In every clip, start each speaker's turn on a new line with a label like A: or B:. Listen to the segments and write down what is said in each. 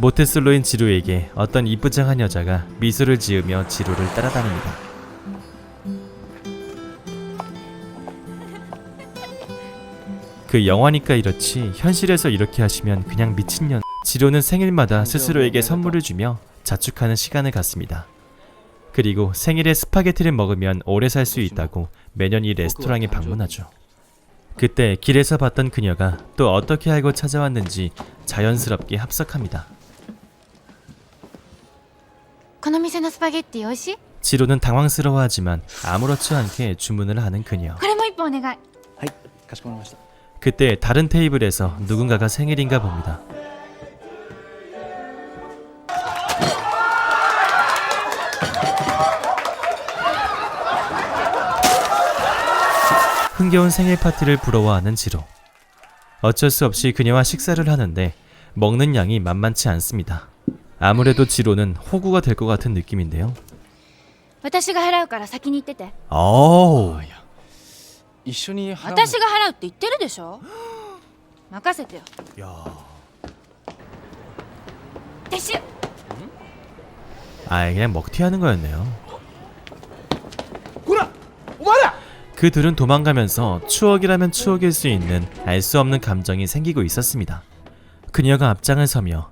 A: 모태솔로인 지로에게 어떤 이쁘장한 여자가 미소를 지으며 지로를 따라다닙니다. 그 영화니까 이렇지 현실에서 이렇게 하시면 그냥 미친년. 지로는 생일마다 스스로에게 선물을 주며 자축하는 시간을 갖습니다. 그리고 생일에 스파게티를 먹으면 오래 살 수 있다고 매년 이 레스토랑에 방문하죠. 그때 길에서 봤던 그녀가 또 어떻게 알고 찾아왔는지 자연스럽게 합석합니다.
B: この店のスパゲッティ美味しい
A: 지로는 당황스러워하지만 아무렇지 않게 주문을 하는 그녀.
B: これも一本お願い
C: はいかしこまりました
A: 그때 다른 테이블에서 누군가가 생일인가 봅니다. 흥겨운 생일 파티를 부러워하는 지로. 어쩔 수 없이 그녀와 식사를 하는데 먹는 양이 만만치 않습니다. 아무래도 지로는 호구가 될 것 같은 느낌인데요.
B: 私が払うから先に行ってて
A: 오,
C: 一緒に払う
B: 私が払うって言ってるでしょ任せてよ
A: 야,
B: 撤収
A: 아 그냥 먹튀하는 거였네요.
C: ほらお前ら
A: 그 둘은 도망가면서 추억이라면 추억일 수 있는 알 수 없는 감정이 생기고 있었습니다. 그녀가 앞장을 서며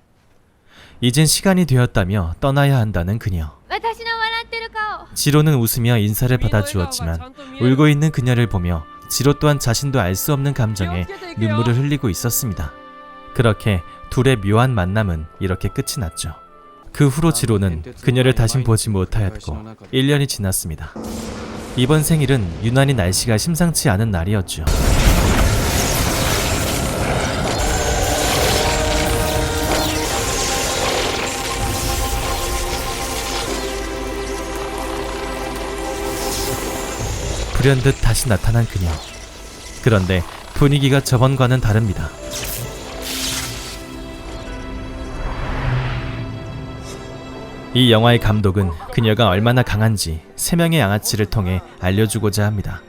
A: 이젠 시간이 되었다며 떠나야 한다는 그녀. 지로는 웃으며 인사를 받아주었지만 울고 있는 그녀를 보며 지로 또한 자신도 알 수 없는 감정에 눈물을 흘리고 있었습니다. 그렇게 둘의 묘한 만남은 이렇게 끝이 났죠. 그 후로 지로는 그녀를 다신 보지 못하였고 1년이 지났습니다. 이번 생일은 유난히 날씨가 심상치 않은 날이었죠. 불현듯 다시 나타난 그녀. 그런데 분위기가 저번과는 다릅니다. 이 영화의 감독은 그녀가 얼마나 강한지 세 명의 양아치를 통해 알려주고자 합니다.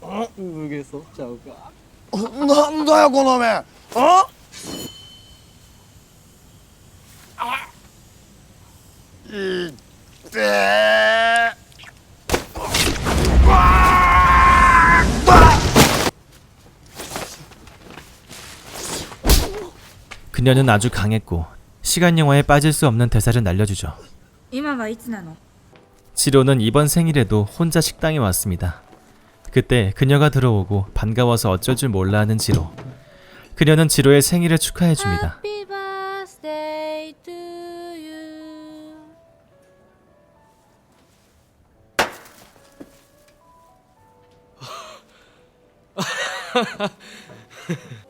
D: 어? 난다야 고놈의 어? 이때.
A: 그녀는 아주 강했고 시간 영화에 빠질 수 없는 대사를 날려주죠.
B: 今はいつなの
A: 지로는 이번 생일에도 혼자 식당에 왔습니다. 그때 그녀가 들어오고 반가워서 어쩔 줄 몰라 하는 지로. 그녀는 지로의 생일을 축하해 줍니다.
B: Happy birthday to you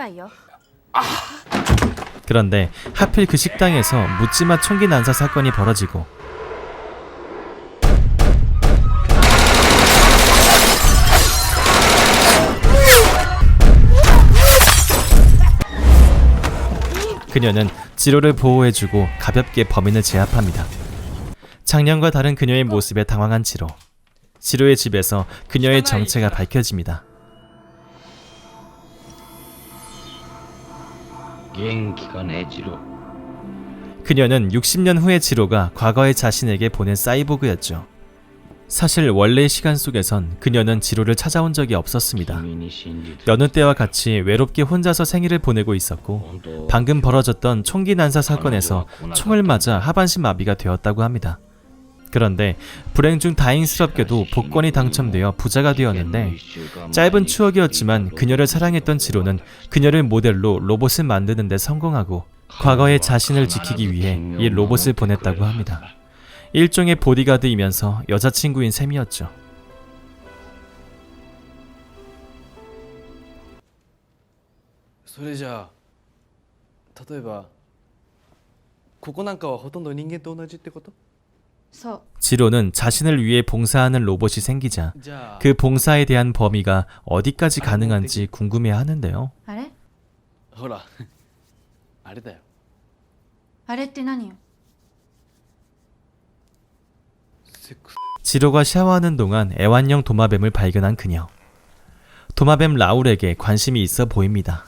B: 와요. 아.
A: 그런데 하필 그 식당에서 묻지마 총기 난사 사건이 벌어지고 그녀는 지로를 보호해주고 가볍게 범인을 제압합니다. 작년과 다른 그녀의 모습에 당황한 지로. 지로의 집에서 그녀의 정체가 밝혀집니다. 그녀는 60년 후의 지로가 과거의 자신에게 보낸 사이보그였죠. 사실 원래 시간 속에선 그녀는 지로를 찾아온 적이 없었습니다. 여느 때와 같이 외롭게 혼자서 생일을 보내고 있었고 방금 벌어졌던 총기 난사 사건에서 총을 맞아 하반신 마비가 되었다고 합니다. 그런데 불행 중 다행스럽게도 복권이 당첨되어 부자가 되었는데 짧은 추억이었지만 그녀를 사랑했던 지로는 그녀를 모델로 로봇을 만드는 데 성공하고 과거의 자신을 지키기 위해 이 로봇을 보냈다고 합니다. 일종의 보디가드이면서 여자친구인 셈이었죠.
C: それじゃあ例えばここなんかはほとんど人間と同じってこと
B: そう
A: 지로는 자신을 위해 봉사하는 로봇이 생기자
C: じゃあ
A: 그 봉사에 대한 범위가 어디까지 가능한지 궁금해 하는데요.
B: あれ
C: ほらあれだよ
B: あれって何よ
C: セックス
A: 지로가 샤워하는 동안 애완용 도마뱀을 발견한 그녀. 도마뱀 라울에게 관심이 있어 보입니다.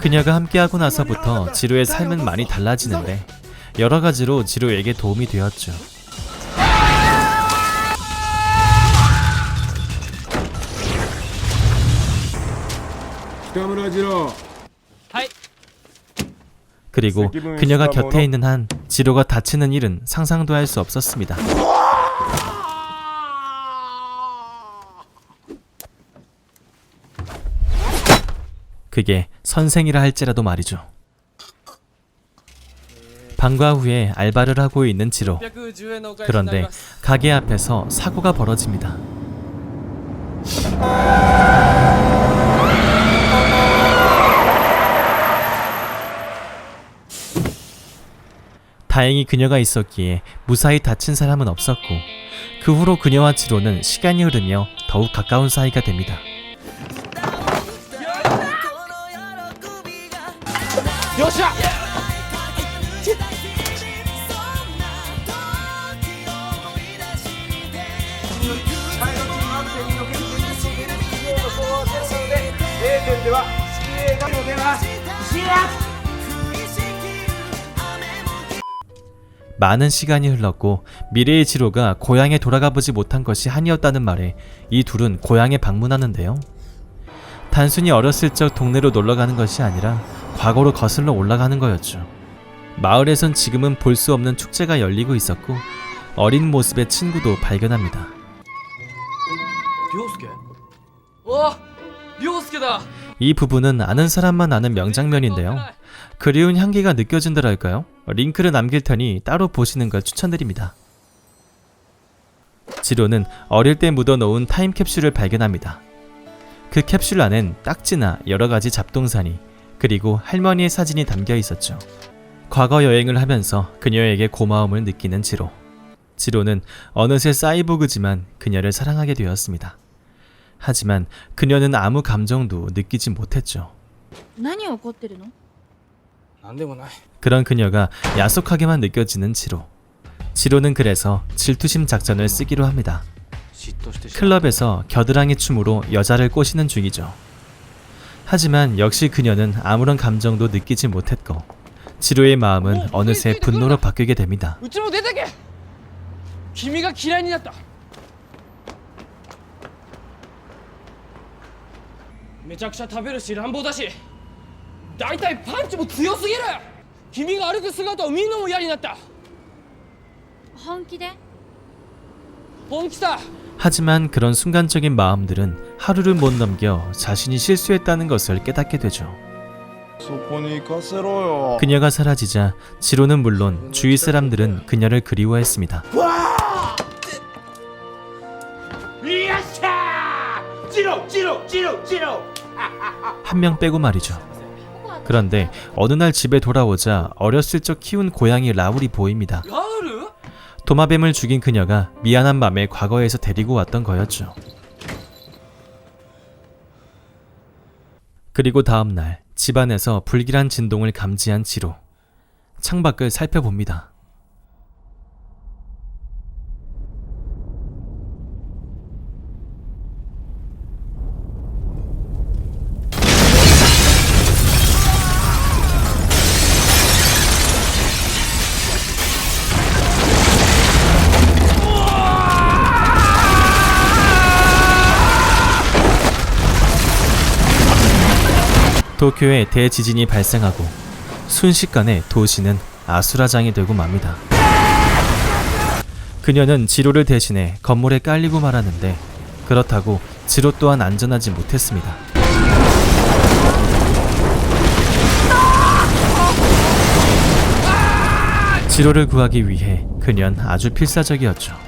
A: 그녀가 함께하고 나서부터 지로의 삶은 많이 달라지는데 여러 가지로 지로에게 도움이 되었죠. 그리고 그녀가 곁에 있는 한 지로가 다치는 일은 상상도 할 수 없었습니다. 그게 선생이라 할지라도 말이죠. 방과 후에 알바를 하고 있는 지로. 그런데 가게 앞에서 사고가 벌어집니다. 다행히 그녀가 있었기에 무사히 다친 사람은 없었고 그 후로 그녀와 지로는 시간이 흐르며 더욱 가까운 사이가 됩니다. 많은 시간이 흘렀고 미래의 지로가 고향에 돌아가 보지 못한 것이 한이었다는 말에 이 둘은 고향에 방문하는데요. 단순히 어렸을 적 동네로 놀러 가는 것이 아니라 과거로 거슬러 올라가는 거였죠. 마을에선 지금은 볼 수 없는 축제가 열리고 있었고 어린 모습의 친구도 발견합니다.
C: 료스케. 어, 료스케다.
A: 이 부분은 아는 사람만 아는 명장면인데요. 그리운 향기가 느껴진다랄까요? 링크를 남길 테니 따로 보시는 걸 추천드립니다. 지로는 어릴 때 묻어놓은 타임캡슐을 발견합니다. 그 캡슐 안엔 딱지나 여러 가지 잡동사니 그리고 할머니의 사진이 담겨 있었죠. 과거 여행을 하면서 그녀에게 고마움을 느끼는 지로. 지로는 어느새 사이보그지만 그녀를 사랑하게 되었습니다. 하지만 그녀는 아무 감정도 느끼지 못했죠.
B: 何を怒ってるの
C: なんでもない
A: 그런 그녀가 야속하게만 느껴지는 지로. 지로는 그래서 질투심 작전을 쓰기로 합니다. 클럽에서 겨드랑이 춤으로 여자를 꼬시는 중이죠. 하지만 역시 그녀는 아무런 감정도 느끼지 못했고 지로의 마음은 어느새 분노로 바뀌게 됩니다.
E: 기미가 기란이 났다. 매작샤 타베르시 람보다시. 大体パンチも強すぎる君が歩く姿を見るのも嫌になった
B: 本気で
E: 本気さ
A: 하지만 그런 순간적인 마음들은 하루를 못 넘겨 자신이 실수했다는 것을 깨닫게 되죠.
D: そこに行かせろよ
A: 그녀가 사라지자 지로는 물론 주위 사람들은 그녀를 그리워했습니다. 한 명 빼고 말이죠. 그런데 어느 날 집에 돌아오자 어렸을 적 키운 고양이 라울이 보입니다. 도마뱀을 죽인 그녀가 미안한 맘에 과거에서 데리고 왔던 거였죠. 그리고 다음 날 집안에서 불길한 진동을 감지한 지로 창밖을 살펴봅니다. 도쿄에 대지진이 발생하고 순식간에 도시는 아수라장이 되고 맙니다. 그녀는 지로를 대신해 건물에 깔리고 말았는데 그렇다고 지로 또한 안전하지 못했습니다. 지로를 구하기 위해 그녀는 아주 필사적이었죠.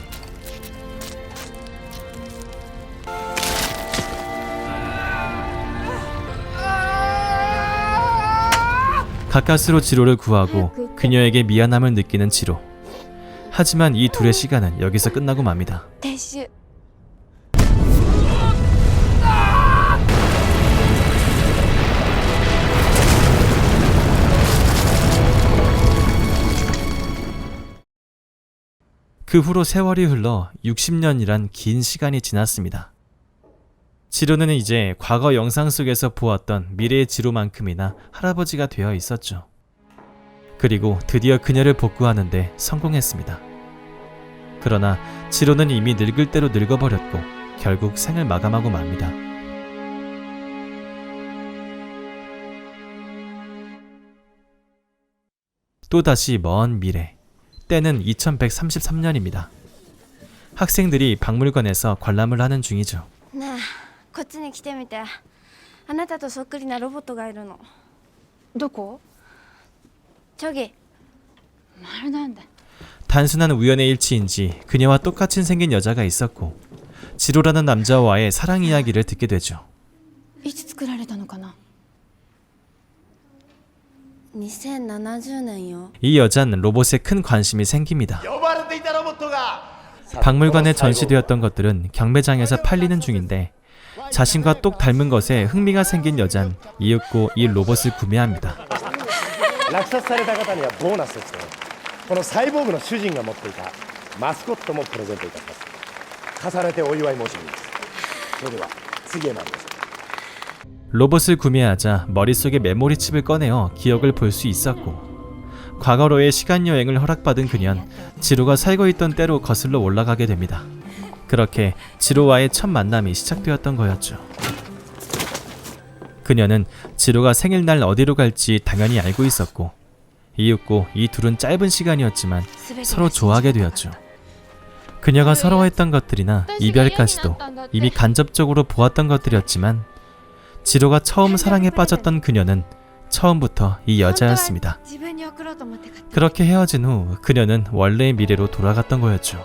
A: 가까스로 지로를 구하고 그녀에게 미안함을 느끼는 지로. 하지만 이 둘의 시간은 여기서 끝나고 맙니다. 그 후로 세월이 흘러 60년이란 긴 시간이 지났습니다. 지로는 이제 과거 영상 속에서 보았던 미래의 지로만큼이나 할아버지가 되어 있었죠. 그리고 드디어 그녀를 복구하는데 성공했습니다. 그러나 지로는 이미 늙을 대로 늙어버렸고 결국 생을 마감하고 맙니다. 또다시 먼 미래. 때는 2133년입니다. 학생들이 박물관에서 관람을 하는 중이죠.
F: ねえ こっちに来てみてあなたとそっくりなロボットがいるの
B: どこ
F: チョギ
B: 丸なんだ
A: 단순한 우연의 일치인지 그녀와 똑같이 생긴 여자가 있었고 지로라는 남자와의 사랑 이야기를 듣게 되죠.
B: いつ作られたのかな
F: 2070年よ
A: 이 여자는 로봇에 큰 관심이 생깁니다.
D: 呼ばれていたロボットが
A: 박물관에 전시되었던 것들은 경매장에서 팔리는 중인데 자신과 똑 닮은 것에 흥미가 생긴 여잔 이윽고 이 로봇을 구매합니다.
G: 落札された方にはボーナスとしてこのサイボーグの主人が持っていたマスコットもプレゼントいたします重ねてお祝い申し上げますそれでは次へ参りましょう
A: 로봇을 구매하자 머릿속에 메모리 칩을 꺼내어 기억을 볼 수 있었고 과거로의 시간 여행을 허락받은 그년 지로가 살고 있던 때로 거슬러 올라가게 됩니다. 그렇게 지로와의 첫 만남이 시작되었던 거였죠. 그녀는 지로가 생일날 어디로 갈지 당연히 알고 있었고 이윽고 이 둘은 짧은 시간이었지만 서로 좋아하게 되었죠. 그녀가 서러워했던 것들이나 이별까지도 이미 간접적으로 보았던 것들이었지만 지로가 처음 사랑에 빠졌던 그녀는 처음부터 이 여자였습니다. 그렇게 헤어진 후 그녀는 원래의 미래로 돌아갔던 거였죠.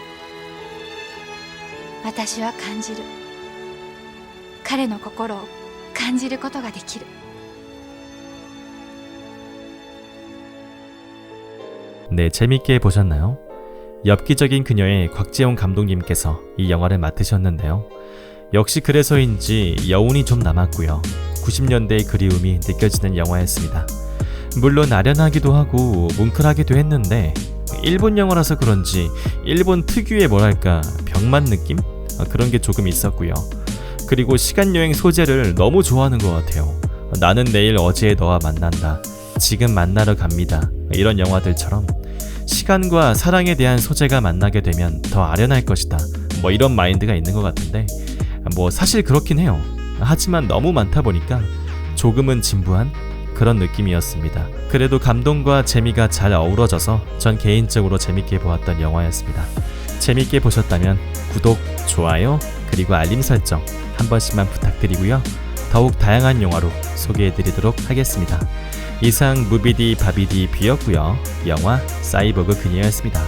F: 私は感じる彼の心を感じることができる
A: 네, 재밌게 보셨나요? 엽기적인 그녀의 곽재용 감독님께서 이 영화를 맡으셨는데요. 역시 그래서인지 여운이 좀 남았고요. 90년대의 그리움이 느껴지는 영화였습니다. 물론 아련하기도 하고 뭉클하기도 했는데 일본 영화라서 그런지 일본 특유의 뭐랄까 병만 느낌 어, 그런 게 조금 있었고요. 그리고 시간 여행 소재를 너무 좋아하는 것 같아요. 나는 내일 어제의 너와 만난다. 지금 만나러 갑니다. 이런 영화들처럼 시간과 사랑에 대한 소재가 만나게 되면 더 아련할 것이다. 뭐 이런 마인드가 있는 것 같은데 뭐 사실 그렇긴 해요. 하지만 너무 많다 보니까 조금은 진부한 그런 느낌이었습니다. 그래도 감동과 재미가 잘 어우러져서 전 개인적으로 재밌게 보았던 영화였습니다. 재밌게 보셨다면 구독, 좋아요, 그리고 알림 설정 한 번씩만 부탁드리고요. 더욱 다양한 영화로 소개해드리도록 하겠습니다. 이상 무비디 바비디 뷰였고요. 영화 사이버그 그녀였습니다.